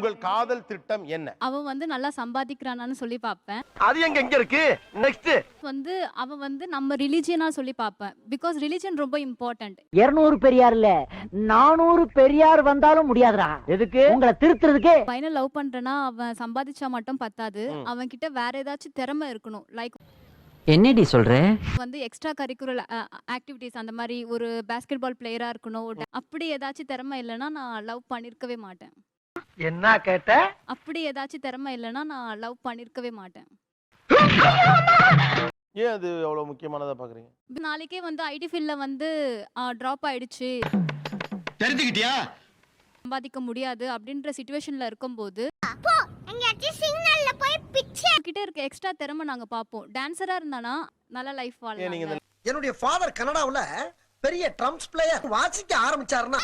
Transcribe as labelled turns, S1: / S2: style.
S1: உங்கள் காதல் திட்டம் என்ன?
S2: அவன் வந்து நல்லா சம்பாதிக்கிறானான்னு சொல்லி பார்ப்பேன்.
S3: அது எங்க எங்க இருக்கு? நெக்ஸ்ட்
S2: வந்து அவன் வந்து நம்ம ரிலிஜியனா சொல்லி பார்ப்பேன். பிகாஸ் ரிலிஜன் ரொம்ப இம்பார்ட்டன்ட்
S4: இருநூறு பெரியார் இல்ல நானூறு பெரியார் வந்தாலும் முடியாதுடா. எதுக்கு? உங்களை திருத்துறதுக்கு.
S2: பையனை லவ் பண்றேன்னா அவன் சம்பாதிச்சா மட்டும் பத்தாது. அவன் கிட்ட வேற ஏதாச்சும் திறமை இருக்கணும். லைக்
S4: என்னடி சொல்ற?
S2: வந்து எக்ஸ்ட்ரா கரிக்குலர் ஆக்டிவிட்டிஸ் அந்த மாதிரி ஒரு பாஸ்கெட் பால் பிளேயரா இருக்கணும் அப்படி ஏதாச்சும் திறமை இல்லைன்னா நான் லவ் பண்ணிருக்கவே மாட்டேன்.
S3: என்ன கேட்ட?
S2: அப்படி ஏதாச்சும் திறமை இல்லைன்னா நான் லவ் பண்ணிருக்கவே மாட்டேன்.
S1: ஏன் அது அவ்வளவு முக்கியமானதா பாக்குறீங்க?
S2: இப்ப நாளைக்கே வந்து ஐடி ஃபீல்ட்ல வந்து ட்ராப் ஆயிடுச்சு.
S3: தெரிஞ்சுக்கிட்டியா?
S2: சம்பாதிக்க முடியாது அப்படின்ற சுச்சுவேஷன்ல இருக்கும்போது கிட்ட இருக்க எக்ஸ்ட்ரா திறமை நாங்க பார்ப்போம். டான்சரா இருந்தானா நல்ல லைஃப் வாழலாம்
S3: என்னுடைய ஃபாதர் கனடாவுல பெரிய ட்ரம்ஸ் பிளேயர் வாசிக்க ஆரம்பிச்சாருன்னா